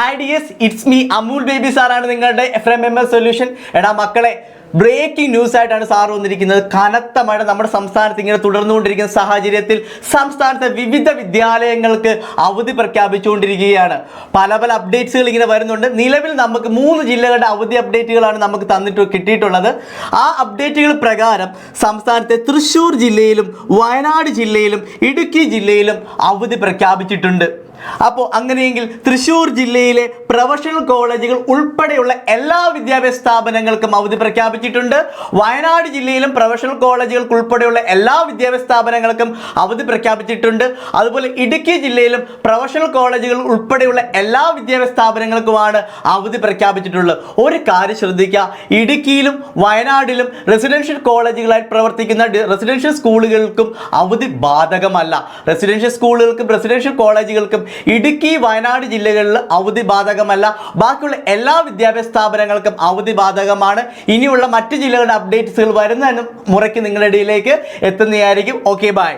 Hi dears it's me Amul baby സാറാണ് നിങ്ങളുടെ F M M S solution എടാ മക്കളെ ബ്രേക്കിംഗ് ന്യൂസ് ആയിട്ടാണ് സാർ വന്നിരിക്കുന്നത്. കനത്ത മഴ നമ്മുടെ സംസ്ഥാനത്ത് ഇങ്ങനെ തുടർന്നുകൊണ്ടിരിക്കുന്ന സാഹചര്യത്തിൽ സംസ്ഥാനത്തെ വിവിധ വിദ്യാലയങ്ങൾക്ക് അവധി പ്രഖ്യാപിച്ചുകൊണ്ടിരിക്കുകയാണ്. പല പല അപ്ഡേറ്റ്സുകൾ ഇങ്ങനെ വരുന്നുണ്ട്. നിലവിൽ നമുക്ക് മൂന്ന് ജില്ലകളുടെ അവധി അപ്ഡേറ്റുകളാണ് നമുക്ക് തന്നിട്ട് കിട്ടിയിട്ടുള്ളത്. ആ അപ്ഡേറ്റുകൾ പ്രകാരം സംസ്ഥാനത്തെ തൃശ്ശൂർ ജില്ലയിലും വയനാട് ജില്ലയിലും ഇടുക്കി ജില്ലയിലും അവധി പ്രഖ്യാപിച്ചിട്ടുണ്ട്. അപ്പോൾ അങ്ങനെയെങ്കിൽ തൃശ്ശൂർ ജില്ലയിലെ പ്രൊഫഷണൽ കോളേജുകൾ ഉൾപ്പെടെയുള്ള എല്ലാ വിദ്യാഭ്യാസ സ്ഥാപനങ്ങൾക്കും അവധി പ്രഖ്യാപിച്ചിട്ടുണ്ട് വയനാട് ജില്ലയിലും പ്രൊഫഷണൽ കോളേജുകൾക്ക് ഉൾപ്പെടെയുള്ള എല്ലാ വിദ്യാഭ്യാസ സ്ഥാപനങ്ങൾക്കും അവധി പ്രഖ്യാപിച്ചിട്ടുണ്ട്. അതുപോലെ ഇടുക്കി ജില്ലയിലും പ്രൊഫഷണൽ കോളേജുകൾ ഉൾപ്പെടെയുള്ള എല്ലാ വിദ്യാഭ്യാസ സ്ഥാപനങ്ങൾക്കുമാണ് അവധി പ്രഖ്യാപിച്ചിട്ടുള്ളത്. ഒരു കാര്യം ശ്രദ്ധിക്കുക. ഇടുക്കിയിലും വയനാടിലും റെസിഡൻഷ്യൽ കോളേജുകളായി പ്രവർത്തിക്കുന്ന റെസിഡൻഷ്യൽ സ്കൂളുകൾക്കും അവധി ബാധകമല്ല. റെസിഡൻഷ്യൽ സ്കൂളുകൾക്കും റെസിഡൻഷ്യൽ കോളേജുകൾക്കും ഇടുക്കി വയനാട് ജില്ലകളിൽ അവധി ബാധകമല്ല. ബാക്കിയുള്ള എല്ലാ വിദ്യാഭ്യാസ സ്ഥാപനങ്ങൾക്കും അവധി ബാധകമാണ്. ഇനിയുള്ള മറ്റ് ജില്ലകളുടെ അപ്ഡേറ്റ്സുകൾ വരുന്ന മുറയ്ക്ക് നിങ്ങളുടെ ഇടയിലേക്ക് എത്തുന്നതായിരിക്കും. Okay bye